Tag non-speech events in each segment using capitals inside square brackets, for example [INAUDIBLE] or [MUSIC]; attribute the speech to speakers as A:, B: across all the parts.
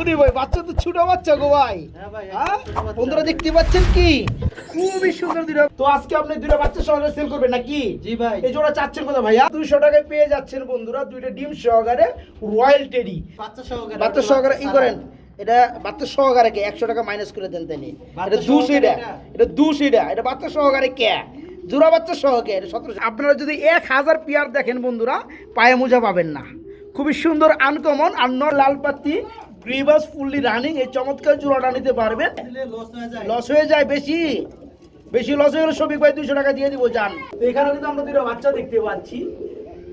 A: ওরে ভাই বাচ্চা তো ছোট বাচ্চা গো ভাই।
B: হ্যাঁ
A: হ্যাঁ? বন্ধুরা দেখতে পাচ্ছেন কি? খুবই সুন্দর দুটো তো আজকে আপনি দুটো বাচ্চা সহকারে সেল করবেন নাকি?
B: জি ভাই।
A: এই জোড়া চাচ্ছেন ভাইয়া? টাকায় পেয়ে যাচ্ছেন বন্ধুরা দুইটা ডিম সহকারে রয়্যাল টেডি
B: বাচ্চা সহকারে
A: বাচ্চা সহকারে ই করেন এটা বাচ্চা সহকারে কে? একশো টাকা মাইনাস করে দেন
B: বাচ্চা
A: এটা দুশো এটা।
B: এটা?
A: দুশো এটা। এটা বাচ্চা সহকারে কে? জোড়া বাচ্চা সহকে এটা সতেরোশো। আপনারা যদি এক হাজার পিয়ার দেখেন বন্ধুরা পায়ে মোজা পাবেন না। খুবই সুন্দর আনকমন আর ন লাল পাত্তি গ্রিবাস ফুললি রানিং এই চমৎকার জোড়াটা নিতে পারবেন।
B: লস হয়ে যায়।
A: বেশি। বেশি লস হয়ে গেলে সবিক ভাই দুইশো টাকা দিয়ে দিব যান। তো এখানে কিন্তু আমরা দুটো বাচ্চা দেখতে পাচ্ছি।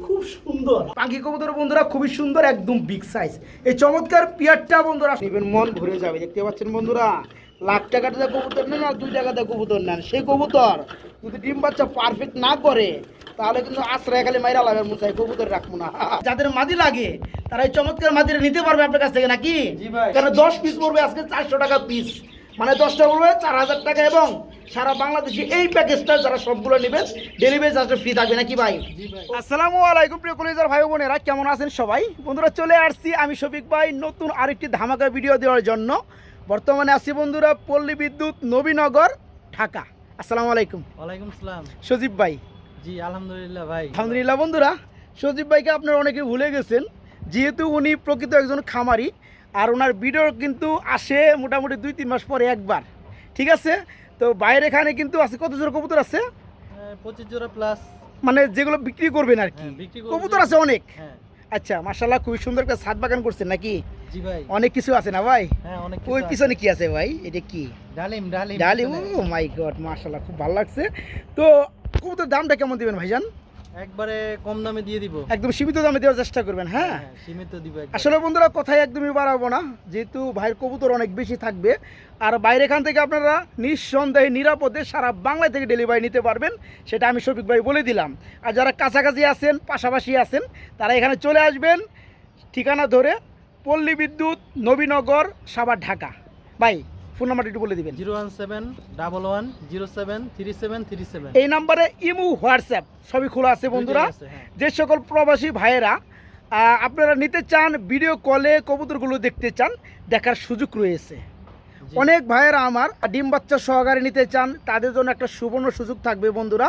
A: খুব সুন্দর। পাখি কবুতর বন্ধুরা খুবই সুন্দর একদম বিগ সাইজ এই চমৎকার পিয়ারটা বন্ধুরা নেবেন মন ভরে যাবে। দেখতে পাচ্ছেন বন্ধুরা লাখ টাকা দিয়ে কবুতর নেন আর দুই টাকা দিয়ে কবুতর নেন সেই কবুতর যদি ডিম বাচ্চা পারফেক্ট না করে তাহলে কিন্তু আশ্রয় খালি মাইরা লাগবে মুসাই কবুতর রাখব না। যাদের মাদি লাগে তারা এই চমৎকার মাদিটা নিতে পারবে আপনার কাছ থেকে নাকি?
B: জি
A: কারণ দশ পিস পড়বে আজকে চারশো টাকা পিস মানে দশটা পড়বে চার হাজার টাকা এবং সারা বাংলাদেশে এই প্যাকেজটা যারা সবগুলো নেবেন ডেলিভারি চার্জটা ফ্রি থাকবে নাকি ভাই?
B: ভাই।
A: আসসালামু আলাইকুম প্রিয় কলেজার ভাই বোনেরা কেমন আছেন সবাই? বন্ধুরা চলে আসছি আমি শফিক ভাই নতুন আরেকটি ধামাকা ভিডিও দেওয়ার জন্য। বর্তমানে আছি বন্ধুরা পল্লী বিদ্যুৎ নবীনগর ঢাকা। আসসালামু আলাইকুম।
B: ওয়ালাইকুম আসসালাম।
A: সজীব ভাই
B: জি আলহামদুলিল্লাহ ভাই।
A: আলহামদুলিল্লাহ বন্ধুরা সজীব ভাইকে আপনারা অনেকে ভুলে গেছেন। যেহেতু উনি প্রকৃত একজন খামারি আর ওনার ভিডিও কিন্তু আসে মোটামুটি দুই তিন মাস পরে একবার। ঠিক আছে? তো বাইরে এখানে কিন্তু আছে কত জোর কবুতর আছে?
B: পঁচিশ জোড়া প্লাস
A: মানে যেগুলো বিক্রি করবেন আর কি।
B: হ্যাঁ।
A: কবুতর আছে অনেক।
B: হ্যাঁ।
A: আচ্ছা মার্শাল্লাহ খুবই সুন্দর একটা ছাদ বাগান করছেন নাকি?
B: জি ভাই।
A: অনেক কিছু আছে না ভাই?
B: হ্যাঁ
A: ওই পিছনে কি আছে ভাই? এটা কি?
B: ডালিম ডালিম
A: ডালি ও মাই গড মার্শাল্লাহ খুব ভালো লাগছে। তো কবুতর দামটা কেমন দিবেন ভাইজান?
B: একবারে কম দামে দিয়ে দিব।
A: একদম সীমিত দামে দেওয়ার চেষ্টা করবেন হ্যাঁ?
B: হ্যাঁ সীমিত দিব
A: আসলে বন্ধুরা কথাই একদমই বাড়াবো না যেহেতু ভাইয়ের কবুতর অনেক বেশি থাকবে। আর বাইরে এখান থেকে আপনারা নিঃসন্দেহে নিরাপদে সারা বাংলা থেকে ডেলিভারি নিতে পারবেন সেটা আমি শফিক ভাই বলে দিলাম। আর যারা কাছাকাছি আছেন পাশাপাশি আছেন তারা এখানে চলে আসবেন ঠিকানা ধরে পল্লী বিদ্যুৎ নবীনগর সাবার ঢাকা। ভাই ফোন নাম্বারটা একটু বলে দিবেন।
B: Zero one seven double one zero seven three seven three seven.
A: এই নাম্বারে ইমু হোয়াটসঅ্যাপ সবই খোলা আছে বন্ধুরা।
B: হ্যাঁ।
A: যে সকল প্রবাসী ভাইয়েরা আপনারা নিতে চান ভিডিও কলে কবুতরগুলো দেখতে চান দেখার সুযোগ রয়েছে। অনেক ভাইয়েরা আমার ডিম বাচ্চা সহকারে নিতে চান তাদের জন্য একটা সুবর্ণ সুযোগ থাকবে বন্ধুরা।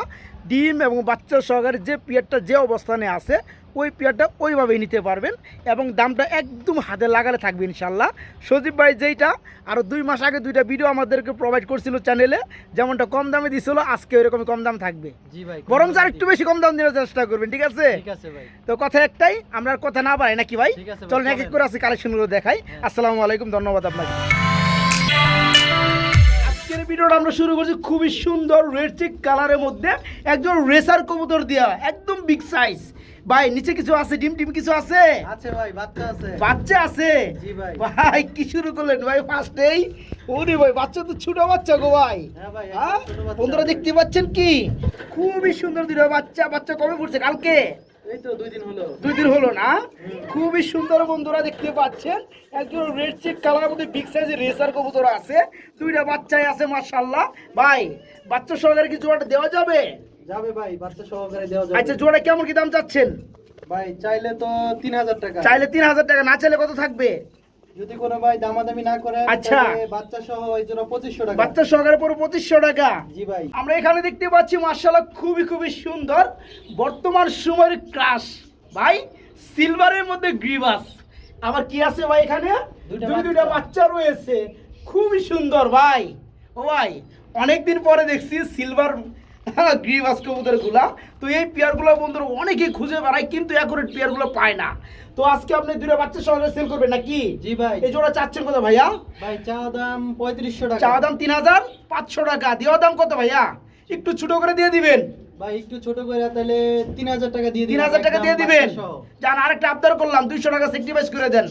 A: ডিম এবং বাচ্চা সহকারে যে পিয়ারটা যে অবস্থানে আছে ওই পেয়ারটা ওইভাবেই নিতে পারবেন এবং দামটা একদম হাতে লাগালে থাকবে ইনশাল্লাহ সজীব ভাই যেইটা আরও দুই মাস আগে দুইটা ভিডিও আমাদেরকে প্রোভাইড করছিল চ্যানেলে যেমনটা কম দামে দিছিল আজকে ওইরকমই কম দাম থাকবে। বরং আর একটু বেশি কম দাম দেওয়ার চেষ্টা করবেন ঠিক আছে? তো কথা একটাই আমরা কথা না পাই নাকি ভাই? চলেন এক এক করে আছে কালেকশনগুলো দেখাই।
B: হ্যাঁ।
A: আসসালামু আলাইকুম ধন্যবাদ আপনাকে। আজকের ভিডিওটা আমরা শুরু করছি খুবই সুন্দর রেড চেক কালারের মধ্যে। একজন রেসার কবুতর দেওয়া একদম বিগ সাইজ ভাই নিচে কিছু আছে? ডিম টিম কিছু আছে?
B: আছে ভাই বাচ্চা আছে।
A: বাচ্চা আছে?
B: জি ভাই।
A: ভাই কি শুরু করলেন ভাই ফার্স্টেই ওরে ভাই বাচ্চা তো ছোট বাচ্চা গো ভাই।
B: হ্যাঁ ভাই
A: হ্যাঁ?
B: ছোট বাচ্চা।
A: বন্ধুরা দেখতে পাচ্ছেন কি? খুবই সুন্দর দুটো বাচ্চা। বাচ্চা কবে পড়ছে? কালকে?
B: এই তো দুই দিন হলো।
A: দুই দিন হলো না? খুবই সুন্দর বন্ধুরা দেখতে পাচ্ছেন। একজন রেড চেক কালারের মধ্যে বিগ সাইজের রেসার কবুতর আছে। দুইটা বাচ্চাই আছে মাশাল্লাহ ভাই বাচ্চা সহকারে কিছু জোড়াটা দেওয়া যাবে?
B: যাবে ভাই বাচ্চা সহকারে দেওয়া যাবে।
A: আচ্ছা জোড়া কেমন কি দাম চাচ্ছেন?
B: ভাই চাইলে তো তিন হাজার টাকা।
A: চাইলে তিন হাজার টাকা না চাইলে কত থাকবে?
B: যদি কোনো ভাই দামাদামি না করে
A: আচ্ছা।
B: বাচ্চা সহ এই জন্য টাকা।
A: বাচ্চা সহকারে পুরো টাকা।
B: জি ভাই।
A: আমরা এখানে দেখতে পাচ্ছি খুবই খুবই সুন্দর বর্তমান সময়ের ক্রাশ ভাই সিলভারের মধ্যে গ্রিবাস আবার কি আছে ভাই এখানে? দুই দুইটা বাচ্চা রয়েছে। খুবই সুন্দর ভাই। ও ভাই অনেকদিন পরে দেখছি সিলভার গ্রিবাসগুলা। তো এই পেয়ারগুলো বন্ধুরা অনেকেই খুঁজে বেড়ায় কিন্তু অ্যাকুরেট পেয়ারগুলো পায় না। তো আজকে আপনি দুইটা বাচ্চা সহকারে সেল করবেন নাকি?
B: জি ভাই।
A: এই জোড়া চাচ্ছেন কত ভাইয়া?
B: ভাই চা দাম পঁয়ত্রিশশো টাকা।
A: চাওয়া দাম তিন হাজার পাঁচশো টাকা। দেওয়া দাম কত ভাইয়া? একটু ছোট করে দিয়ে দিবেন।
B: ভাই একটু ছোট করে তাহলে তিন হাজার টাকা দিয়ে
A: তিন হাজার টাকা দিয়ে দিবেন। যান আরেকটা আবদার করলাম দুইশো টাকা সেক্রিফাইস করে দেন।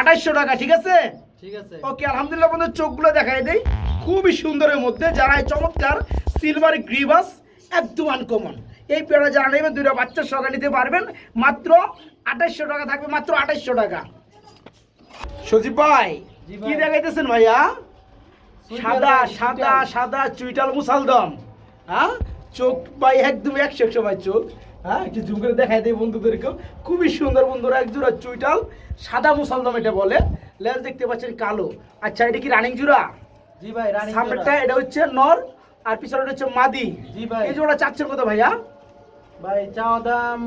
A: আঠাইশশো টাকা ঠিক আছে?
B: ঠিক আছে।
A: ওকে আলহামদুলিল্লাহ বন্ধু চোখগুলো দেখাই দেই। খুবই সুন্দরের মধ্যে যারা এই চমৎকার সিলভার গ্রিবাস একদম আনকমন এই পেয়ারা যারা নেবেন দুইটা বাচ্চার সঙ্গে নিতে পারবেন। মাত্র আঠাইশশো টাকা থাকবে মাত্র আঠাইশশো টাকা। সজীব ভাই কি দেখাইতেছেন ভাইয়া? সাদা সাদা সাদা চুইটাল মুসালদম। হ্যাঁ? চোখ ভাই একদম একশো একশো ভাই চোখ। হ্যাঁ? একটু জুম করে দেখাই দেয় বন্ধুদেরকেও। খুবই সুন্দর বন্ধুরা এক জোড়া চুইটাল। সাদা মুসালদম এটা বলে। লেজ দেখতে পাচ্ছেন কালো। আচ্ছা এটা কি রানিং জুড়া?
B: জি ভাই রানী
A: সামনেরটা এটা হচ্ছে নর। আর পিছনে হচ্ছে মাদি।
B: জি ভাই।
A: এই জোড়া চাচ্ছেন কত ভাইয়া?
B: ভাই চাওয়া দাম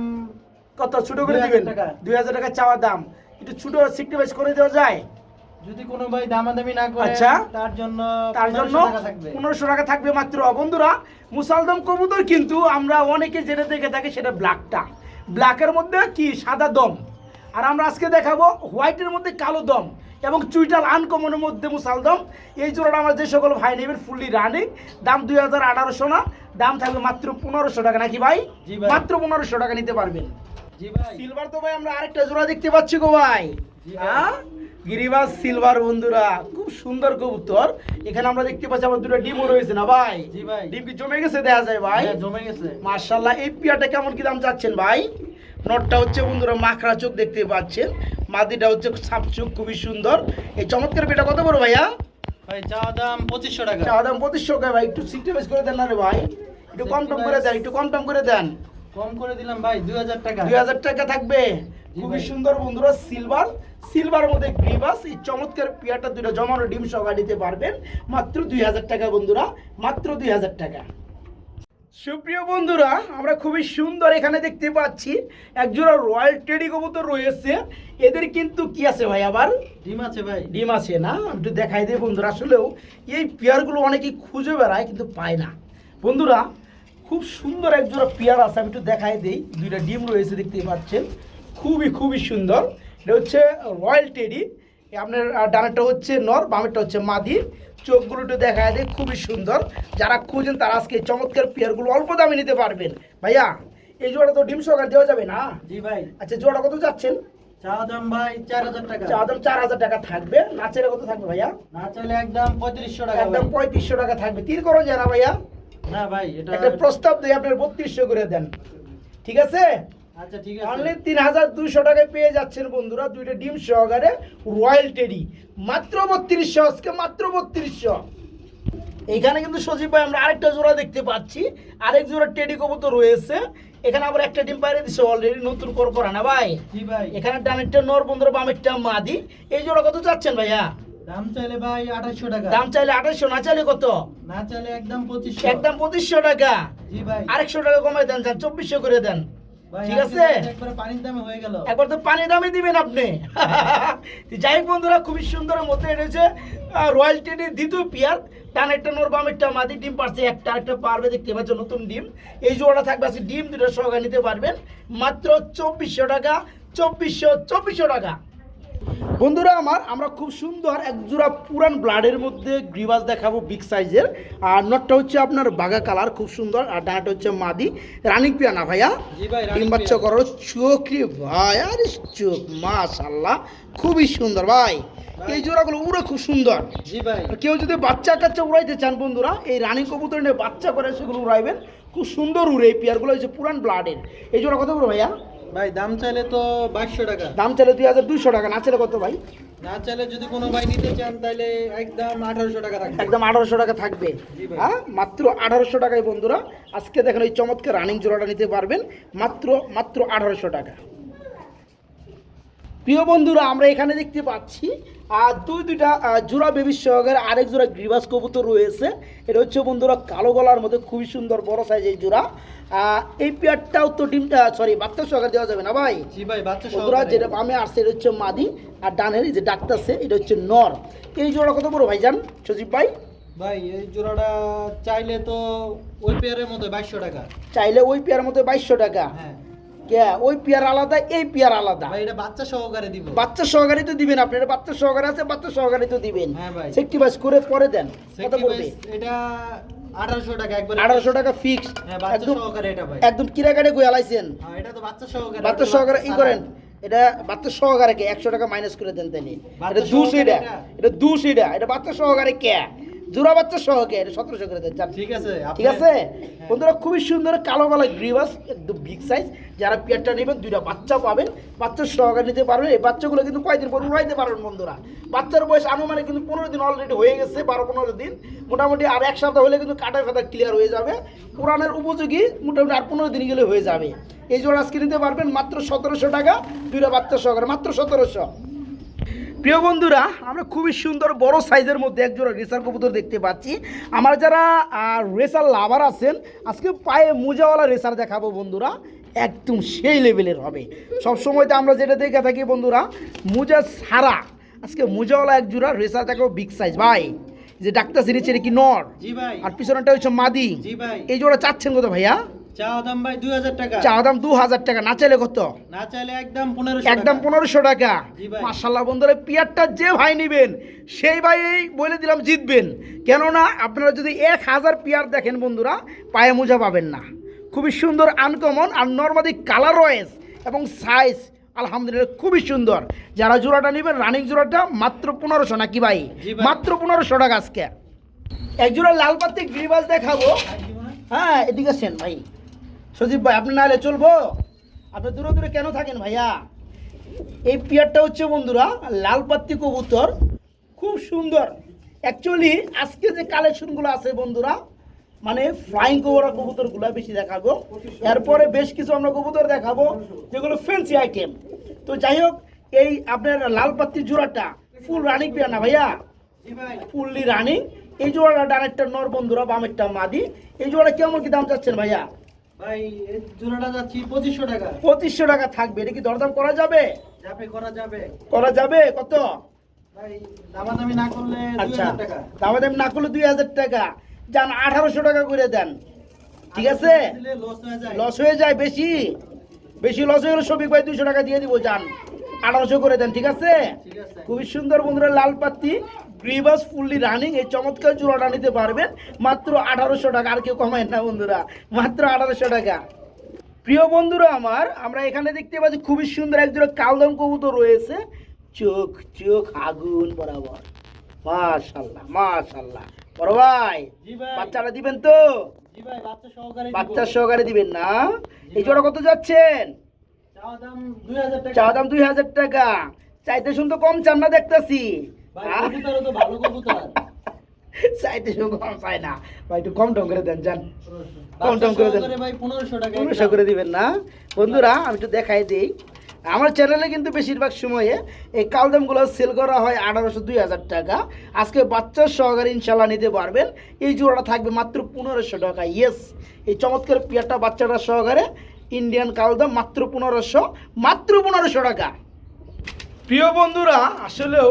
A: কত? ছোট করে দিবেন। দুই হাজার টাকা চাওয়া দাম। একটু ছোট সিক্রিফাইস করে দেওয়া যায়?
B: যদি কোনো ভাই দামাদামি না করে
A: আচ্ছা।
B: তার জন্য
A: তার জন্য
B: 1500 টাকা থাকবে।
A: পনেরোশো টাকা থাকবে মাত্র। বন্ধুরা মুসালদম কবুতর কিন্তু আমরা অনেকে যেটা দেখে থাকি সেটা ব্ল্যাকটা ব্ল্যাকের মধ্যে কি? সাদা দম। আর আমরা আজকে দেখাবো হোয়াইটের মধ্যে কালো দম। এবং চুইটাল আনকমনের মধ্যে মুসালদম। এই জোড়াটা আমার যে সকল ভাই নেবেন ফুললি রানিং দাম দুই হাজার আঠারোশো না দাম থাকবে মাত্র পনেরোশো টাকা। নাকি ভাই? মাত্র পনেরোশো টাকা নিতে পারবেন। সিলভার তো ভাই আমরা আরেকটা জোড়া দেখতে পাচ্ছি গো ভাই। হ্যাঁ? গিরিবাস সিলভার বন্ধুরা খুব সুন্দর কবুতর। এখানে আমরা দেখতে পাচ্ছি আমার দুটো ডিমও রয়েছে না ভাই? ডিম কি জমে গেছে দেখা যায় ভাই?
B: হ্যাঁ, জমে গেছে।
A: মার্শাল্লাহ এই পিয়াটা কেমন কি দাম চাচ্ছেন ভাই? নটটা হচ্ছে বন্ধুরা মাখরা চোখ দেখতে পাচ্ছেন। মাদিটা হচ্ছে সাপ চোখ খুবই সুন্দর। এই চমৎকার পিটা কত বড় ভাইয়া?
B: ভাই দাম পঁচিশশো টাকা।
A: দাম পঁচিশশো টাকা ভাই। একটু করে দেন না রে ভাই। একটু কম টম করে দেন একটু কম টম করে দেন।
B: কম করে দিলাম ভাই দুই হাজার টাকা।
A: দুই হাজার টাকা থাকবে। খুবই সুন্দর বন্ধুরা সিলভার সিলভার মধ্যে গ্রিবাস এই চমৎকার পিয়াটা দুটো জমানো ডিম পারবেন। মাত্র দুই হাজার টাকা বন্ধুরা মাত্র দুই হাজার টাকা। সুপ্রিয় বন্ধুরা আমরা খুবই সুন্দর এখানে দেখতে পাচ্ছি একজোড়া রয়্যাল টেডি কবুতর রয়েছে। এদের কিন্তু কি আছে ভাই আবার?
B: ডিম আছে ভাই।
A: ডিম আছে না? আমি একটু দেখাই দিই বন্ধুরা আসলেও এই পেয়ারগুলো অনেকেই খুঁজে বেড়ায় কিন্তু পায় না। বন্ধুরা খুব সুন্দর এক জোড়া পেয়ার আছে আমি একটু দেখাই দিই। দুইটা ডিম রয়েছে দেখতে পাচ্ছেন। খুবই খুবই সুন্দর। এটা হচ্ছে রয়্যাল টেডি। আপনার ডানাটা হচ্ছে নর বামেরটা হচ্ছে মাদি। চোখগুলো একটু দেখায় দেয় খুবই সুন্দর। যারা খুঁজেন তারা আজকে এই চমৎকার পেয়ারগুলো অল্প দামে নিতে পারবেন। ভাইয়া এই জোড়া তো ডিম সহকার দেওয়া যাবে না?
B: জি ভাই।
A: আচ্ছা জোড়া কত যাচ্ছেন?
B: দাম ভাই চার হাজার টাকা।
A: চা দাম চার হাজার টাকা থাকবে। কত থাকবে ভাইয়া?
B: না চাইলে একদম পঁয়ত্রিশশো টাকা
A: একদম পঁয়ত্রিশশো টাকা থাকবে। তীর করো যারা ভাইয়া।
B: না ভাই এটা
A: একটা প্রস্তাব দিয়ে আপনার বত্রিশশো করে দেন। ঠিক আছে?
B: আচ্ছা ঠিক
A: অনলি তিন হাজার দুইশো টাকায় পেয়ে যাচ্ছেন বন্ধুরা দুইটা ডিম সহকারে রয়্যাল টেডি মাত্র বত্রিশশো আজকে মাত্র বত্রিশশো। এইখানে কিন্তু সজীব ভাই আমরা আরেকটা জোড়া দেখতে পাচ্ছি। আরেক জোড়া টেডি কবুতর রয়েছে। এখানে আবার একটা ডিম অলরেডি নতুন কর করা না ভাই?
B: জি ভাই।
A: এখানে ডানেরটা নর বন্ধুরা বামেরটা মাদি। এই জোড়া কত চাচ্ছেন ভাইয়া?
B: দাম চাইলে ভাই আঠাশশো টাকা।
A: দাম চাইলে আঠাশশো না চাইলে কত?
B: না চাইলে একদম
A: একদম পঁচিশশো টাকা।
B: জি ভাই।
A: আরেকশো টাকা কমাই দেন যান চব্বিশশো করে দেন। ঠিক আছে?
B: একবারে পানির
A: তো পানি দামে দিবেন আপনি। [LAUGHS] যাই বন্ধুরা খুবই সুন্দর মতো এনেছে। রয়্যাল টেডির দ্বিতীয় পিয়ার টান একটা নোর একটা মাদি ডিম পারছে একটা একটা পারবে দেখতে পাচ্ছ নতুন ডিম। এই জোড়াটা থাকবে আছে ডিম দুটো সহকারে নিতে পারবেন। মাত্র চব্বিশশো টাকা চব্বিশশো চব্বিশশো টাকা। বন্ধুরা আমার আমরা খুব সুন্দর এক জোড়া পুরান ব্লাডের মধ্যে গ্রিবাস দেখাবো বিগ সাইজের আর নটটা হচ্ছে আপনার বাগা কালার খুব সুন্দর। আর ডানাটা হচ্ছে মাদি। রানিং পিয়া না ভাইয়া ডিম বাচ্চা করার চোখ রে ভাই আরে চোখ মাশাল্লাহ খুবই সুন্দর ভাই। এই জোড়াগুলো উড়ে খুব সুন্দর। কেউ যদি বাচ্চা কাচ্চা উড়াইতে চান বন্ধুরা এই রানিং কবুতর নিয়ে বাচ্চা করে সেগুলো উড়াইবেন। খুব সুন্দর উড়ে এই পেয়ারগুলো হচ্ছে পুরান ব্লাডের এই জোড়া কথা বড় ভাইয়া?
B: ভাই দাম চাইলে তো বাইশশো টাকা।
A: দাম চাইলে দুই হাজার দুইশো টাকা না চাইলে কত ভাই?
B: না চাইলে যদি কোনো ভাই নিতে চান তাহলে একদম আঠারোশো টাকা থাকবে।
A: একদম আঠারোশো টাকা থাকবে। হ্যাঁ মাত্র আঠারোশো টাকায় বন্ধুরা আজকে দেখেন ওই চমৎকার রানিং জোড়াটা নিতে পারবেন মাত্র মাত্র আঠারোশো টাকা। প্রিয় বন্ধুরা আমরা এখানে দেখতে পাচ্ছি আর দুই দুইটা জোড়া বেবি সহকারে আরেক জোড়া গ্রিবাস কবুতর রয়েছে। এটা হচ্ছে বন্ধুরা কালো গলার মধ্যে খুবই সুন্দর বড় সাইজের জোড়া। আহ, এই পেয়ারটাও তো ডিমটা সরি বাচ্চা সহকারে দেওয়া যাবে না ভাই?
B: জি ভাই বাচ্চা
A: বন্ধুরা যেটা বামে আসছে এটা হচ্ছে মাদি আর ডানের এই যে ডাক্তারছে এটা হচ্ছে নর। এই জোড়া কত বড় ভাই যান সজীব ভাই?
B: ভাই এই জোড়াটা চাইলে তো ওই পেয়ারের মতো বাইশশো টাকা।
A: চাইলে ওই পেয়ারের মতো বাইশশো টাকা।
B: হ্যাঁ।
A: কে? ওই পেয়ার আলাদা এই পেয়ার আলাদা।
B: ভাই এটা বাচ্চা সহকারে দিব।
A: বাচ্চা সহকারে তো দিবেন আপনি এটা বাচ্চা সহকারে আছে বাচ্চা সহকারে তো দিবেন।
B: হ্যাঁ ভাই।
A: সেফটি বাস করে পরে দেন কত পড়বে
B: এটা টাকা একবার
A: টাকা
B: হ্যাঁ বাচ্চা সহকারে এটা ভাই।
A: একদম কিরা কাটে গিয়ে আলাইছেন?
B: হ্যাঁ এটা তো বাচ্চা সহকারে
A: বাচ্চা সহকারে ই করেন এটা বাচ্চা সহকারে কে? একশো টাকা মাইনাস করে দেন
B: বাচ্চা
A: এটা দু
B: সহকারে
A: সিটা
B: এটা?
A: এটা দু সিটা এটা বাচ্চা সহকারে কে? জোড়া বাচ্চা সহকে এটা সতেরোশো করে দেন যান
B: ঠিক আছে
A: ঠিক আছে। বন্ধুরা খুবই সুন্দর কালো কালো গ্রিবাস একদম বিগ সাইজ যারা পেয়ারটা নেবেন দুইটা বাচ্চা পাবেন। বাচ্চার সহকারে নিতে পারবেন। এই বাচ্চাগুলো কিন্তু পর উড়াইতে পারবেন বন্ধুরা? বাচ্চার বয়স আনুমানিক কিন্তু পনেরো দিন অলরেডি হয়ে গেছে বারো পনেরো দিন। মোটামুটি আর এক সপ্তাহ হলে কিন্তু কাটা ফাটা ক্লিয়ার হয়ে যাবে। পুরানের উপযোগী মোটামুটি আর পনেরো দিন গেলে হয়ে যাবে। এই জোড়া আজকে নিতে পারবেন মাত্র সতেরোশো টাকা দুইটা বাচ্চা সহকারে মাত্র সতেরোশো। প্রিয় বন্ধুরা আমরা খুবই সুন্দর বড় সাইজের মধ্যে একজোড়া রেসার কবুতর দেখতে পাচ্ছি। আমার যারা রেসার লাভার আছেন আজকে পায়ে মোজাওয়ালা রেসার দেখাবো বন্ধুরা একদম সেই লেভেলের হবে। সব সময় তো আমরা যেটা দেখে থাকি বন্ধুরা মোজা সারা আজকে মোজাওয়ালা এক জোড়া রেসার দেখাবো বিগ সাইজ ভাই যে ডাক্তার সিরিজের কি নর? আর পিছনেরটা হচ্ছে মাদি। এই জোড়া চাচ্ছেন কত ভাইয়া?
B: দাম ভাই টাকা।
A: দাম দু হাজার টাকা না চাইলে কত?
B: না চাইলে একদম পনেরোশো
A: একদম পনেরোশো টাকা। বন্ধুরা পিয়ারটা যে ভাই নেবেন সেই ভাই বলে দিলাম জিতবেন। কেননা আপনারা যদি এক হাজার পিয়ার দেখেন বন্ধুরা পায়ে মোজা পাবেন না। খুবই সুন্দর আনকমন আর নর্মালি কালার ওয়েস এবং সাইজ আলহামদুলিল্লাহ খুবই সুন্দর। যারা জোড়াটা নেবেন রানিং জোড়াটা মাত্র পনেরোশো নাকি ভাই?
B: ভাই।
A: মাত্র পনেরোশো টাকা আজকে। এক জোড়া লাল পাত্তি গ্রিবাস দেখাবো। হ্যাঁ এদিকে আসেন ভাই। সজীব ভাই, আপনি না হলে চলবো? আপনি দূরে দূরে কেন থাকেন ভাইয়া? এই পিয়ারটা হচ্ছে বন্ধুরা লাল পাত্তি কবুতর। খুব সুন্দর। অ্যাকচুয়ালি আজকে যে কালেকশনগুলো আছে বন্ধুরা মানে ফ্লাইং কবরা কবুতরগুলো বেশি দেখাবো। এরপরে বেশ কিছু আমরা কবুতর দেখাবো, যেগুলো ফ্যান্সি আইটেম তো যাই হোক, এই আপনার লাল পাত্তির জোড়াটা ফুল রানিং পিয়ার না ভাইয়া? ফুললি রানিং এই জোড়াটা ডানেরটা নর বন্ধুরা, বামেরটা মাদি। এই জোড়া কেমন কি দাম চাচ্ছেন ভাইয়া?
B: ভাই জোড়াটা যাচ্ছি পঁচিশশো টাকা।
A: থাকবে এটা কি দরদাম করা যাবে?
B: যাবে করা যাবে।
A: করা যাবে? কত?
B: ভাই দামাদামি না করলে দুই
A: আচ্ছা
B: হাজার টাকা।
A: দামে দাম না করলে দুই হাজার টাকা। যান আঠারোশো টাকা করে দেন। ঠিক আছে?
B: লস হয়ে যায়।
A: বেশি। বেশি লস হয়ে গেলে শফিক ভাই দুইশো টাকা দিয়ে দিব যান। আঠারোশো করে দেন ঠিক আছে?
B: ঠিক আছে।
A: খুবই সুন্দর বন্ধুরা লাল পাত্তি। গ্রিবাস ফুললি রানিং এই চমৎকার জোড়াটা নিতে পারবেন। মাত্র আঠারোশো টাকা আর কেউ কমায় না বন্ধুরা। মাত্র আঠারোশো টাকা। প্রিয় বন্ধুরা আমার আমরা এখানে দেখতে পাচ্ছি খুবই সুন্দর এক জোড়া কালদম কবুতর রয়েছে। চোখ চোখ আগুন বরাবর। মাশাল্লাহ মাশাল্লাহ বড় ভাই বাচ্চাটা দিবেন তো?
B: বাচ্চা সহকারে
A: বাচ্চার সহকারে দিবেন না? এই জোড়া কত যাচ্ছেন? চা দাম দুই হাজার টাকা। চাইতে শুনতে কম চান না দেখতেছি।
B: ভাই কবুতরও তো ভালো কবুতর।
A: চাইতে শুনতে কম চাই না। ভাই একটু কম টম করে দেন যান। কম টম করে দেন। পনেরোশো করে দিবেন না? বন্ধুরা আমি একটু দেখাই দিই। আমার চ্যানেলে কিন্তু বেশিরভাগ সময়ে এই কালদামগুলো সেল করা হয় আঠারোশো দুই হাজার টাকা। আজকে বাচ্চার সহকারে ইনশাল্লাহ নিতে পারবেন। এই জোড়াটা থাকবে মাত্র পনেরোশো টাকা। ইয়েস এই চমৎকার পিয়ারটা বাচ্চাটা সহকারে ইন্ডিয়ান কালদাম মাত্র পনেরোশো মাত্র পনেরোশো টাকা। প্রিয় বন্ধুরা আসলেও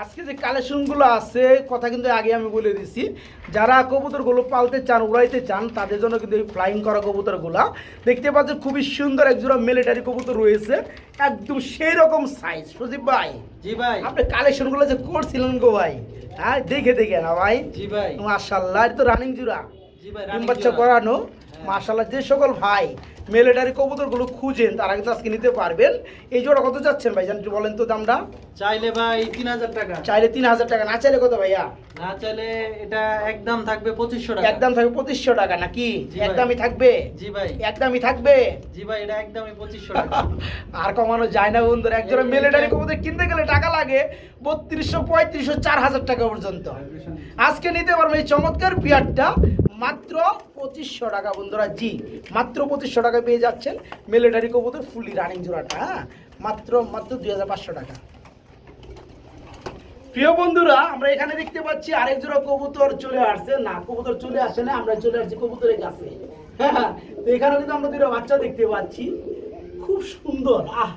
A: আজকে যে কালেকশনগুলো আছে কথা কিন্তু আগে আমি বলে দিছি। যারা কবুতরগুলো পালতে চান উড়াইতে চান তাদের জন্য কিন্তু এই ফ্লাইং করা কবুতরগুলো। দেখতে পাচ্ছেন খুবই সুন্দর একজোড়া মিলিটারি কবুতর রয়েছে একদম সেই রকম সাইজ সজীব ভাই
B: জি ভাই।
A: আপনি কালেকশনগুলো যে করছিলেন গো ভাই হ্যাঁ দেখে দেখে না ভাই?
B: জি ভাই।
A: মাশাল্লাহ তো রানিং জোড়া।
B: জি ভাই
A: বাচ্চা করানো। মাশাল্লাহ যে সকল ভাই মিলিটারি কবুতরগুলো খুঁজেন তারা কিন্তু আজকে নিতে পারবেন। এই জোড়া কত যাচ্ছেন ভাই জান একটু বলেন তো দামটা।
B: চাইলে ভাই তিন হাজার টাকা।
A: চাইলে তিন হাজার টাকা না চাইলে কত ভাইয়া?
B: না চাইলে এটা একদম থাকবে পঁচিশশো টাকা।
A: একদম থাকবে পঁচিশশো টাকা নাকি। একদমই থাকবে?
B: জি ভাই।
A: একদমই থাকবে?
B: জি ভাই এটা একদমই পঁচিশশো টাকা। [LAUGHS]
A: আর কমানো যায় না বন্ধুরা একজোড়া মিলিটারি কবুতর কিনতে গেলে টাকা লাগে বত্রিশশো পঁয়ত্রিশশো চার হাজার টাকা পর্যন্ত। আজকে নিতে পারবেন এই চমৎকার পিয়ারটা মাত্র পঁচিশশো টাকা বন্ধুরা, জি, মাত্র পঁচিশশো টাকা পেয়ে যাচ্ছেন মিলিটারি কবুতর ফুলি রানিং জোড়াটা হ্যাঁ? মাত্র মাত্র দুই হাজার পাঁচশো টাকা। প্রিয় বন্ধুরা, আমরা এখানে দেখতে পাচ্ছি আরেক জোড়া কবুতর চলে আসছে। না, কবুতর চলে আসে না, আমরা চলে আসছি কবুতরের কাছে। হ্যাঁ তো এখানে কিন্তু আমরা দুটো বাচ্চা দেখতে পাচ্ছি। খুব সুন্দর, আহ!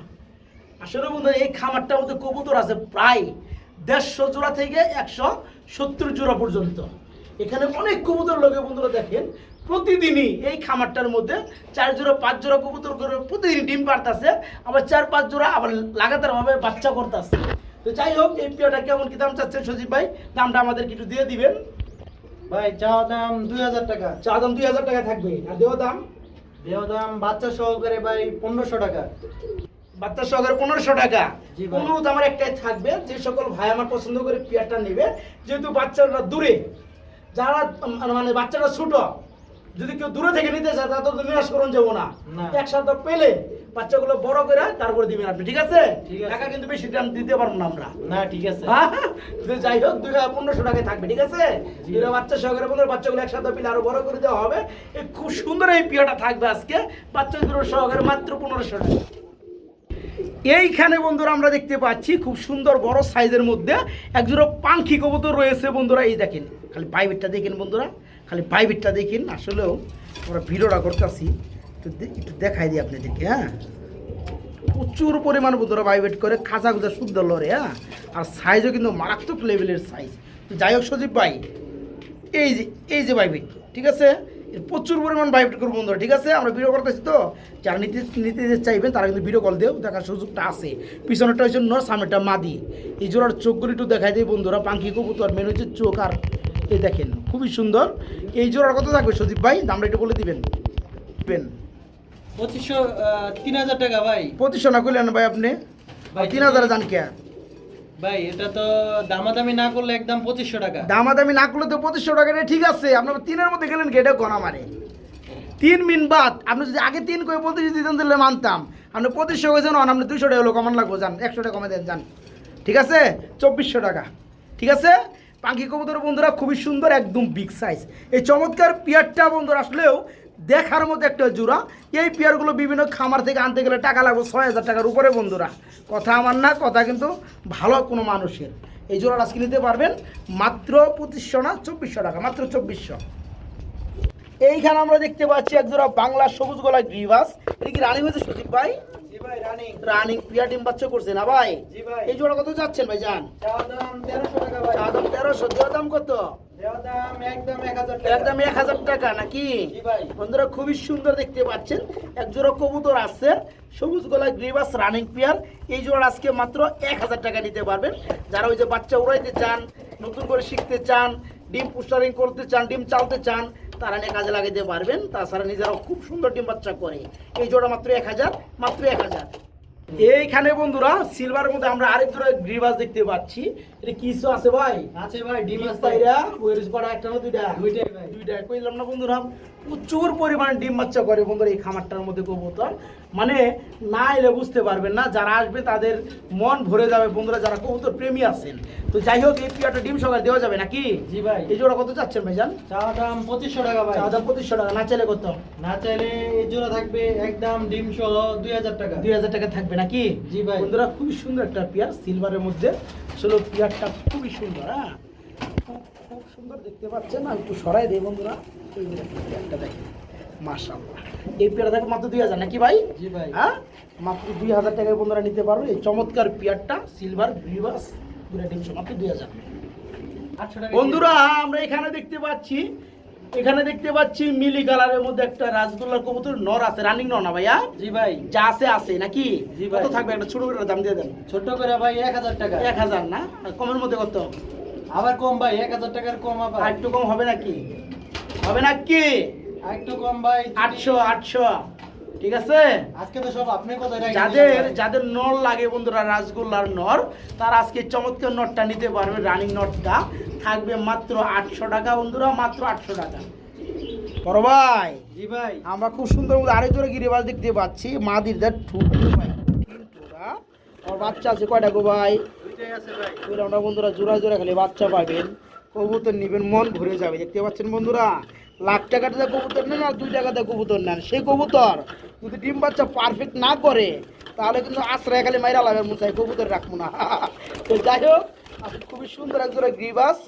A: আসলে বন্ধু এই খামারটার মধ্যে কবুতর আছে প্রায় দেড়শো জোড়া থেকে একশো সত্তর জোড়া পর্যন্ত। এখানে অনেক কবুতর লোকে বন্ধুরা দেখেন প্রতিদিনই এই খামারটার মধ্যে চার জোড়া পাঁচ জোড়া কবুতর করে প্রতিদিন ডিম পারতাছে আবার চার পাঁচ জোড়া আবার লাগাতার ভাবে বাচ্চা করতেছে। তো যাই হোক এই পিওটা কেমন কি দাম চাচ্ছেন সজীব ভাই? দামটা আমাদের কিছু দিয়ে দিবেন।
B: ভাই চা দাম দুই হাজার টাকা।
A: চা দাম দুই হাজার টাকা থাকবে। আর দেহ দাম?
B: দেহ দাম বাচ্চা সহকারে ভাই পনেরোশো টাকা।
A: বাচ্চা সহকারে পনেরোশো টাকা। অনুরোধ আমার একটাই থাকবে যে সকল ভাই আমার পছন্দ করে পেয়ারটা নেবে যেহেতু বাচ্চারা দূরে যারা মানে বাচ্চাটা ছোট যদি কেউ দূরে থেকে নিতে চায় তো নিরাশ করুন যাব না।
B: না।
A: এক সপ্তাহ পেলে বাচ্চাগুলো বড় করে তারপরে দিবেন আপনি ঠিক আছে? টাকা কিন্তু বেশি দাম দিতে পারব না আমরা।
B: না ঠিক আছে।
A: হ্যাঁ? যাই হোক দুই হাজার পনেরোশো টাকায় থাকবে ঠিক আছে?
B: জি।
A: দুইটা বাচ্চা সহকারে বন্ধুরা বাচ্চাগুলো একসাথে পেলে আরও বড় করে দেওয়া হবে। এই খুব সুন্দর এই পিয়াটা থাকবে আজকে। বাচ্চা দুটো সহকারে মাত্র পনেরোশো টাকা। এইখানে বন্ধুরা আমরা দেখতে পাচ্ছি খুব সুন্দর বড় সাইজের মধ্যে একজোড়া পাখি কবুতর রয়েছে বন্ধুরা, এই দেখেন, খালি বাইবেটটা দেখেন বন্ধুরা, খালি বাইবেটটা দেখেন, আসলেও আমরা ভিডিওটা করতেছি, তো একটু দেখাই দিই আপনাদেরকে হ্যাঁ? প্রচুর পরিমাণ বন্ধুরা বাইবেট করে খাঁচা খুঁজা শুদ্ধ লড়ে হ্যাঁ? আর সাইজও কিন্তু মারাত্মক লেভেলের সাইজ যাই হোক সজীব ভাই, এই যে এই যে বাইবিট ঠিক আছে? প্রচুর পরিমাণ বাইবিট করব বন্ধুরা ঠিক আছে? আমরা ভিডিও করতেছি তো? যারা নিতে নিতে চাইবেন তারা কিন্তু ভিডিও কল দেও দেখার সুযোগটা আছে। পিছনেরটা হচ্ছে নর সামনেটা মাদি। এই জোড়ার চোখগুলি একটু দেখাই দিই বন্ধুরা পাঙ্কি কবুতর মেন হচ্ছে চোখ আর এই দেখেন খুবই সুন্দর। এই জোড়ার কথা থাকবে সজীব ভাই? দামটা একটু বলে দিবেন। দিবেন
B: পঁচিশশো তিন হাজার টাকা ভাই।
A: পঁচিশশো না করলেন ভাই আপনি?
B: ভাই,
A: তিন হাজারে যান কে
B: ভাই, এটা তো দামাদামি না করলে একদম পঁচিশশো টাকা।
A: দামাদামি না করলে তো পঁচিশশো টাকা ঠিক আছে। আপনার তিনের মধ্যে গেলেন কি এটা মারে তিন মিন বাদ, আপনি যদি আগে তিন করে পঁচিশ দিতেন তাহলে মানতাম। আপনি পঁচিশশো হয়েছেন আপনি দুইশো টাকা হলো কমান লাগবো, যান, একশো টাকা কমে দেন, যান। ঠিক আছে? চব্বিশশো টাকা। ঠিক আছে? পাখি কবুতর বন্ধুরা, খুবই সুন্দর, একদম বিগ সাইজ এই চমৎকার পিয়ারটা বন্ধুরা, আসলেও দেখার মতো একটা জোড়া। এই পিয়ারগুলো বিভিন্ন খামার থেকে আনতে গেলে টাকা লাগবে ছয় হাজার টাকার উপরে বন্ধুরা। কথা আমার না কথা কিন্তু ভালো কোনো মানুষের। এই জোড়াটা আজকে নিতে পারবেন মাত্র পঁচিশশো না চব্বিশশো টাকা মাত্র চব্বিশশো। এইখানে আমরা দেখতে পাচ্ছি এক জোড়া বাংলা সবুজ গলা গ্রিভাস এটা কি রানিং হয়েছে সচিব ভাই?
B: ভাই রানিং
A: রানিং প্রিয়া ডিম বাচ্চা করছে না ভাই? এই জোড়া কত যাচ্ছেন ভাই জান
B: তেরোশো টাকা ভাই।
A: দাম তেরোশো দাম কত?
B: একদম এক হাজার টাকা।
A: নাকি? বন্ধুরা খুবই সুন্দর দেখতে পাচ্ছেন। এক জোড়া কবুতর আছে সবুজ গলা গ্রিবাস রানিং পেয়ার। এই জোড়া আজকে মাত্র এক হাজার টাকা নিতে পারবেন। যারা ওই যে বাচ্চা উড়াইতে চান নতুন করে শিখতে চান ডিম পুস্টারিং করতে চান ডিম চালতে চান তারা নিয়ে কাজে লাগাইতে পারবেন। তাছাড়া নিজেরাও খুব সুন্দর ডিম বাচ্চা করে। এই জোড়া মাত্র এক হাজার মাত্র এক হাজার। এইখানে বন্ধুরা সিলভারের মধ্যে আমরা আরেক জোড়া গ্রিবাস দেখতে পাচ্ছি। এটা কিছু আছে ভাই?
B: আছে ভাই ডিম আছে।
A: পাইরা ওয়েরস করা একটা না দুইটা?
B: দুইটাই ভাই।
A: দুইটা কইলাম না বন্ধুরা। প্রচুর পরিমাণে ডিম বাচ্চা করে বন্ধুরা এই খামারটার মধ্যে কবুতর। মানে না এলে বুঝতে পারবেন না যারা আসবে তাদের মন ভরে যাবে বন্ধুরা যারা কবুতর প্রেমী আছেন। তো যাই হোক এই পিয়াটা ডিম সকাল দেওয়া যাবে নাকি?
B: জি ভাই।
A: এই জোড়া কত চাচ্ছেন ভাইজান?
B: চাওয়া দাম পঁচিশশো টাকা ভাই।
A: চার হাজার পঁচিশশো টাকা না চাইলে কত?
B: না চাইলে এই জোড়া থাকবে একদম ডিম সহ দুই হাজার টাকা।
A: দুই হাজার টাকা থাকবে নাকি?
B: জি ভাই।
A: বন্ধুরা খুবই সুন্দর একটা পিয়ার সিলভারের মধ্যে। আসলে পিয়ারটা খুবই সুন্দর হ্যাঁ? সুন্দর দেখতে পাচ্ছেন। না একটু সরাই দেই বন্ধুরা। এই যে দেখেন, পিয়ারটা এই পিয়ারটা থাকে মাত্র দুই হাজার নাকি ভাই?
B: জি ভাই।
A: হ্যাঁ? মাত্র দুই হাজার টাকায় বন্ধুরা নিতে পারো। এই চমৎকার পিয়ারটা সিলভার গ্রিভাস দুটা মাত্র দুই হাজার। বন্ধুরা আমরা এখানে দেখতে পাচ্ছি এখানে দেখতে পাচ্ছি মিলি কালারের মধ্যে একটা রাসগোল্লার কবুতর। নর আছে রানিং নর না ভাইয়া?
B: জি ভাই।
A: যা আছে আছে নাকি?
B: জি ভাই।
A: কত থাকবে? একটা ছোট করে দাম দিয়ে দেন।
B: ছোট করে ভাই এক হাজার টাকা।
A: এক হাজার না? কমের মধ্যে কত?
B: আবার কম ভাই এক হাজার টাকার কম আবার।
A: আর একটু কম হবে নাকি? হবে নাকি?
B: একটু কম ভাই
A: আটশো আটশো। ঠিক আছে?
B: আজকে তো সব আপনি রাখেন
A: যাদের যাদের নর লাগে বন্ধুরা রাসগোল্লার নর তার আজকে চমৎকার নটটা নিতে পারবে রানিং নটটা থাকবে মাত্র আটশো টাকা বন্ধুরা মাত্র আটশো টাকা। বড় ভাই
B: জি ভাই।
A: আমরা খুব সুন্দর আরেক জোড়া গিরিবাজ দেখতে পাচ্ছি মাদির দেখ ঠুক ভাই। আর বাচ্চা আছে কয়টা গো ভাই? বন্ধুরা জোড়া জোড়া খালি বাচ্চা পাবেন। কবুতর নিবেন মন ভরে যাবে। দেখতে পাচ্ছেন বন্ধুরা? লাখ টাকা দিয়ে কবুতর নেন আর দুই টাকা দিয়ে কবুতর নেন সেই কবুতর যদি ডিম বাচ্চা পারফেক্ট না করে তাহলে কিন্তু আশ্রয় খালি মাইরা লাগবে মুসাই কবুতর রাখব না। তো যাই হোক খুবই সুন্দর এক জোড়া গ্রিবাস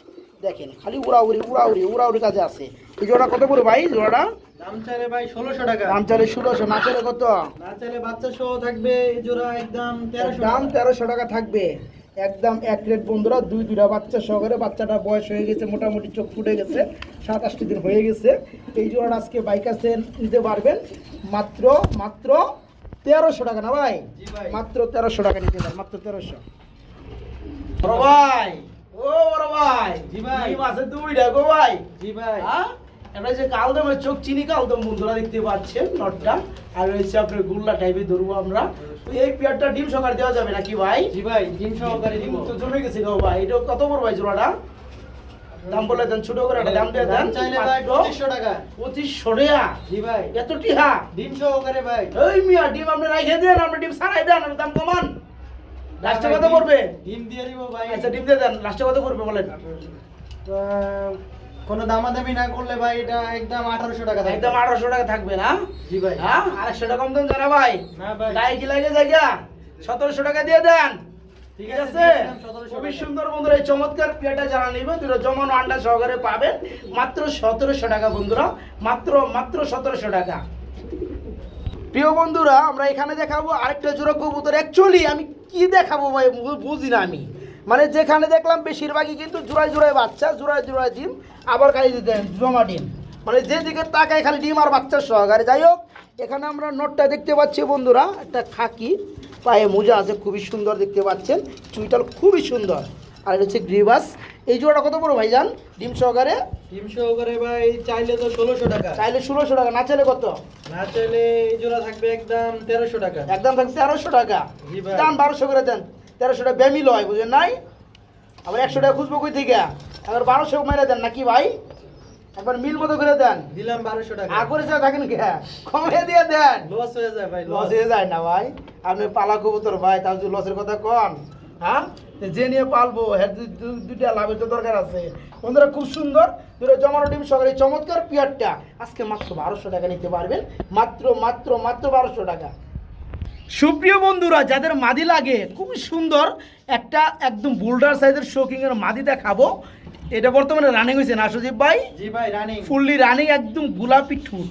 A: দেখেন খালি উড়াউড়ি উড়াউড়ি উড়াউড়ি কাজে আছে। এই জোড়া কত করে ভাই জোড়াটা?
B: দাম চাইলে ভাই ষোলোশো টাকা।
A: দাম চালে ষোলোশো না কত?
B: না চাইলে বাচ্চা সহ থাকবে জোড়া একদম তেরোশো
A: দাম তেরোশো টাকা থাকবে। একদম এক রেট বন্ধুরা দুই দুইটা বাচ্চা সহকারে বাচ্চাটা বয়স হয়ে গেছে মোটামুটি চোখ ফুটে গেছে সাত আটটি দিন হয়ে গেছে। এই জোড়াটা আজকে বাইক আছে নিতে পারবেন মাত্র মাত্র তেরোশো টাকা না ভাই? মাত্র তেরোশো টাকা নিতে পারেন মাত্র তেরোশো। বড় ভাই। ও বড় ভাই।
B: জি ভাই।
A: ডিম দুইটা গো ভাই।
B: জি ভাই।
A: হ্যাঁ? এটা যে কালদমের চোখ চিনি কালদম বন্ধুরা দেখতে পাচ্ছেন নটটা। আর রয়েছে আপনার গুল্লা টাইপের ধরবো আমরা। এই পেয়ারটা ডিম সকার দেওয়া যাবে নাকি ভাই?
B: জি ভাই ডিম সহকারে দিব।
A: ডিম তো জমে গেছে গো ভাই এটা কত বড় ভাই জোড়াটা? দাম বলে দেন ছোট করে একটা দাম দিয়ে দেন
B: চাইলে ভাই পঁচিশশো টাকা।
A: পঁচিশশো টাকা
B: জি ভাই।
A: এত টিহা?
B: ডিম সহকারে ভাই।
A: এই মিয়া ডিম আপনি রাখে দেন আপনি ডিম সারাই দেন আপনি দাম কমান। লাস্টে কত পড়বে?
B: ডিম দিয়ে দিব ভাই।
A: আচ্ছা ডিম দিয়ে দেন লাস্টে কত পড়বে বলেন?
B: কোনো দামাদামি না করলে ভাই এটা একদম আঠারোশো টাকা।
A: একদম আঠারোশো টাকা থাকবে না?
B: জি ভাই।
A: হ্যাঁ? আরেকশো টাকা কম দেন জানা ভাই।
B: না ভাই।
A: গায়ে কি লাগে জায়গা? সতেরোশো টাকা দিয়ে দেন।
B: ঠিক আছে,
A: আছে
B: দিয়ে দিলাম 1700
A: খুবই সুন্দর বন্ধুরা এই চমৎকার পেয়াটা যারা নিবে দুটো জমানো আন্ডা সহকারে পাবেন। মাত্র সতেরোশো টাকা বন্ধুরা। মাত্র মাত্র সতেরোশো টাকা। প্রিয় বন্ধুরা আমরা এখানে দেখাবো আরেকটা জোড়া কবুতর। অ্যাকচুয়ালি আমি কি দেখাবো ভাই? বুঝি না আমি। মানে যেখানে দেখলাম বেশিরভাগই কিন্তু জোড়ায় জোড়ায় বাচ্চা জোড়ায় জোড়ায় ডিম আবার খালি দেন জমা ডিম। মানে যেদিকে তাকায় খালি ডিম আর বাচ্চার সহকারে। যাই হোক এখানে আমরা নোটটা দেখতে পাচ্ছি বন্ধুরা একটা খাকি পায়ে মোজা আছে খুবই সুন্দর দেখতে পাচ্ছেন চুইটাল খুবই সুন্দর। আর এটা হচ্ছে গ্রিবাস। এই জোড়াটা কত বড় ভাইজান? ডিম সহকারে?
B: ডিম সহকারে ভাই চাইলে তো ষোলোশো টাকা।
A: চাইলে ষোলোশো টাকা না চাইলে কত?
B: না চাইলে এই জোড়া থাকবে একদম তেরোশো টাকা।
A: একদম থাকবে তেরোশো টাকা। দাম বারোশো করে দেন। তেরোশো টাকা ব্যামি লয় বুঝলেন নাই? আবার একশো টাকা খুঁজবো কই থেকে? আবার বারোশো মেরে দেন নাকি ভাই? একবার মিল মতো করে দেন।
B: দিলাম বারোশো টাকা।
A: আগরে যা থাকেন কে? কমে দিয়ে দেন।
B: লস হয়ে যায় ভাই
A: লস হয়ে যায় না ভাই। আপনি পালা কবুতর ভাই তার লসের কথা কন হ্যাঁ? যে নিয়ে পালবো হ্যাঁ দুইটা লাভের তো দরকার আছে। বন্ধুরা খুব সুন্দর। দুটো জমানো ডিম সকালে চমৎকার পিয়ারটা। আজকে মাত্র বারোশো টাকা নিতে পারবেন। মাত্র মাত্র মাত্র বারোশো টাকা। সুপ্রিয় বন্ধুরা যাদের মাদি লাগে খুবই সুন্দর একটা একদম বোল্ডার সাইজের শোকিং এর মাদি দেখাবো। এটা বর্তমানে রানিং হয়েছে না সুদীপ ভাই?
B: জি ভাই রানিং
A: ফুললি রানিং একদম গোলাপি ঠুট।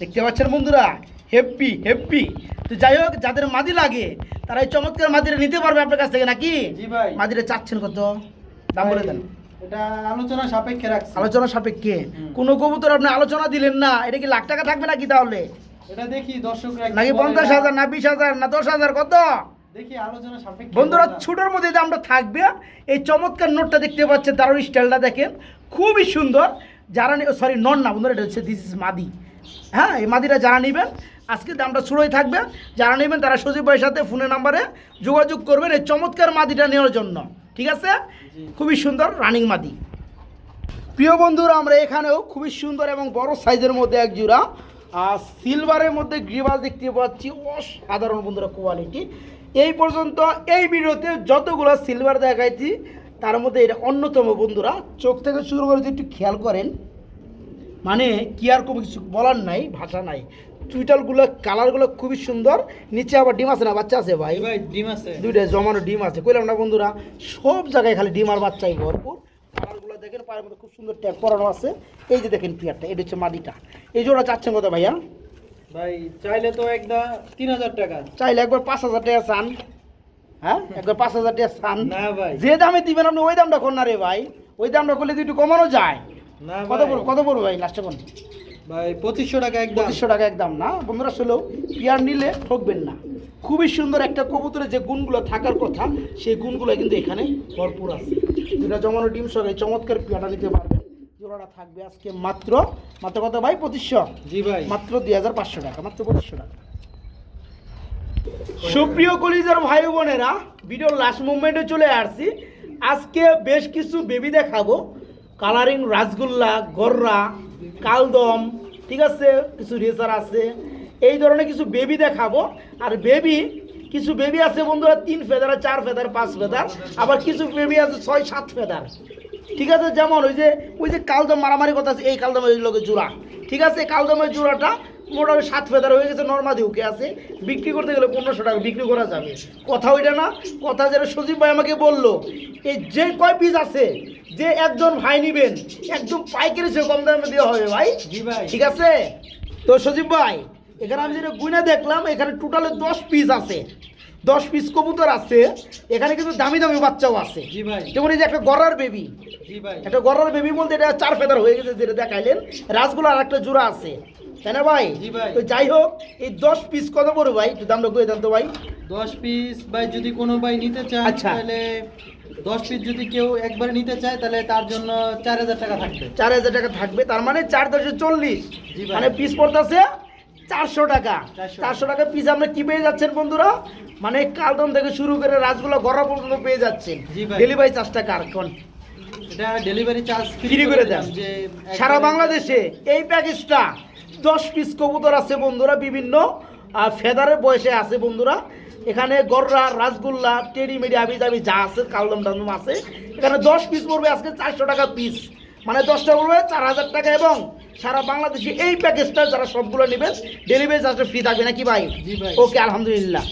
A: দেখতে পাচ্ছেন বন্ধুরা? হেপ্পি হেপ্পি তো যাই হোক যাদের মাদি লাগে তারা এই চমৎকার মাদিটা নিতে পারবে আপনার কাছ থেকে নাকি?
B: জি ভাই।
A: মাদিটা চাচ্ছেন কত? দাম বলে দেন।
B: এটা আলোচনা সাপেক্ষে রাখছি।
A: আলোচনা সাপেক্ষে। কোনো কবুতর আপনি আলোচনা দিলেন না এটা কি লাখ টাকা থাকবে নাকি তাহলে?
B: এটা দেখি দর্শকরা
A: নাকি পঞ্চাশ হাজার না বিশ হাজার না দশ হাজার কত?
B: দেখি আলোচনা সাপেক্ষে
A: বন্ধুরা ছোটোর মধ্যে দামটা থাকবে এই চমৎকার নোটটা দেখতে পাচ্ছেন তার স্টাইলটা দেখেন। খুবই সুন্দর। যারা সরি নন না বন্ধুরা এটা হচ্ছে দিস ইজ মাদি। হ্যাঁ এই মাদিটা যারা নেবেন আজকে দামটা শুরুই থাকবে যারা নেবেন তারা সজীব ভাইয়ের সাথে ফোনের নাম্বারে যোগাযোগ করবেন এই চমৎকার মাদিটা নেওয়ার জন্য। ঠিক আছে? খুবই সুন্দর রানিং মাদি। প্রিয় বন্ধুরা আমরা এখানেও খুবই সুন্দর এবং বড় সাইজের মধ্যে এক জোড়া আর সিলভারের মধ্যে গ্রিবাস দেখতে পাচ্ছি অসাধারণ বন্ধুরা কোয়ালিটি এই পর্যন্ত এই ভিডিওতে যতগুলো সিলভার দেখাইছি তার মধ্যে এটা অন্যতম বন্ধুরা। চোখ থেকে শুরু করে যদি একটু খেয়াল করেন মানে কি আর কোনো কিছু বলার নাই ভাষা নাই। চুইটালগুলো কালারগুলো খুবই সুন্দর। নিচে আবার ডিম আছে না বাচ্চা আছে ভাই?
B: ভাই ডিম আছে।
A: দুইটা জমানো ডিম আছে। কইলাম না বন্ধুরা সব জায়গায় খালি ডিম আর বাচ্চাই ভরপুর। কালারগুলো দেখেন পায়ের মধ্যে খুব সুন্দর ট্যাগ পরানো আছে। এই যে দেখেন পিয়ারটা এটা হচ্ছে মাদিটা এই জোড়া চাচ্ছেন কত ভাইয়া?
B: ভাই চাইলে তো একদম তিন হাজার টাকা।
A: চাইলে একবার পাঁচ হাজার টাকা চান। হ্যাঁ একবার পাঁচ হাজার টাকা চান।
B: না ভাই।
A: যে দামে দিবেন আপনি ওই দামটা কর না রে ভাই। ওই দামটা করলে তো একটু কমানো যায়। কত
B: পড়ব
A: পড়বে কত পড়বে ভাই লাস্টে কোন
B: ভাই পঁচিশশো টাকা একদম।
A: পঁচিশশো টাকা একদম না? বন্ধুরা আসলেও পিয়ার নিলে ঠকবেন না। খুবই সুন্দর একটা কবুতরের যে গুণগুলো থাকার কথা সেই গুণগুলো কিন্তু এখানে ভরপুর আছে। যেটা জমানো ডিম সহ চমৎকার পিয়াটা নিতে পারবেন। জোড়াটা থাকবে আজকে মাত্র মাত্র কত ভাই? পঁচিশশো?
B: জি ভাই।
A: মাত্র দুই হাজার পাঁচশো টাকা মাত্র পঁচিশশো টাকা। সুপ্রিয় কলিজার ভাই বোনেরা ভিডিওর লাস্ট মুভমেন্টে চলে আসছি। আজকে বেশ কিছু বেবি দেখাবো। কালারিং রাসগোল্লা, গররা, কালদম, ঠিক আছে? কিছু রেজার আছে। এই ধরনের কিছু বেবি দেখাবো। আর বেবি কিছু বেবি আছে বন্ধুরা, তিন ফেদার চার ফেদার পাঁচ ফেদার আবার কিছু বেবি আছে ছয়, সাত ফেদার ঠিক আছে? যেমন ওই যে ওই যে কালদম মারামারি কথা আছে, এই কালদমের লোকের জোড়া। ঠিক আছে? কালদমের জোড়াটা মোটামুটি সাত ফেদার হয়ে গেছে নর্মাদি ওকে আছে। বিক্রি করতে গেলে পনেরোশো টাকা বিক্রি করা যাবে। কথা ওইটা না কথা যেটা সজীব ভাই আমাকে বলল এই যে কয় পিস আছে যে একজন ভাই নিবেন একদম পাইকারি সে কম দামে দেওয়া হবে ভাই। ঠিক আছে? তো সজীব ভাই এখানে আমি যেটা গুনে দেখলাম এখানে টোটালে দশ পিস আছে। দশ পিস কবুতর আছে এখানে কিন্তু দামি দামি বাচ্চাও আছে। যেমন এই যে একটা গড়ার বেবি একটা গড়ার বেবি বলতে এটা চার ফেদার হয়ে গেছে যেটা দেখাইলেন। রাসগুলো আর একটা জোড়া আছে। তাই না ভাই? তো যাই হোক এই দশ পিস কত পড়বে ভাই? একটু দামটা কয়ে দেন তো ভাই।
B: দশ পিস ভাই যদি কোনো ভাই নিতে চায়
A: আচ্ছা।
B: তাহলে দশ পিস যদি কেউ একবারে নিতে চায় তাহলে তার জন্য চার হাজার টাকা থাকবে।
A: চার হাজার টাকা থাকবে তার মানে চার দশে চল্লিশ। মানে পিস পড়তেছে চারশো টাকা। চারশো। টাকা পিস আপনি কি পেয়ে যাচ্ছেন বন্ধুরা? মানে কালদম থেকে শুরু করে রাসগুলো গড়া পর্যন্ত পেয়ে যাচ্ছেন। ডেলিভারি চার্জটা কার? কোন?
B: এটা ডেলিভারি চার্জ
A: ফ্রি করে দেন। সারা বাংলাদেশে এই প্যাকেজটা দশ পিস কবুতর আছে বন্ধুরা বিভিন্ন আর ফেদারের বয়সে আছে বন্ধুরা। এখানে গররা রাসগোল্লা টেডি মেডি আবি জাবি যা আছে কালদম টালদম আছে। এখানে দশ পিস পড়বে আজকে চারশো টাকা পিস মানে দশটা পড়বে চার হাজার টাকা এবং সারা বাংলাদেশে এই প্যাকেজটা যারা সবগুলো নেবেন ডেলিভারি চার্জটা ফ্রি থাকবে নাকি
B: ভাই।
A: ওকে আলহামদুলিল্লাহ।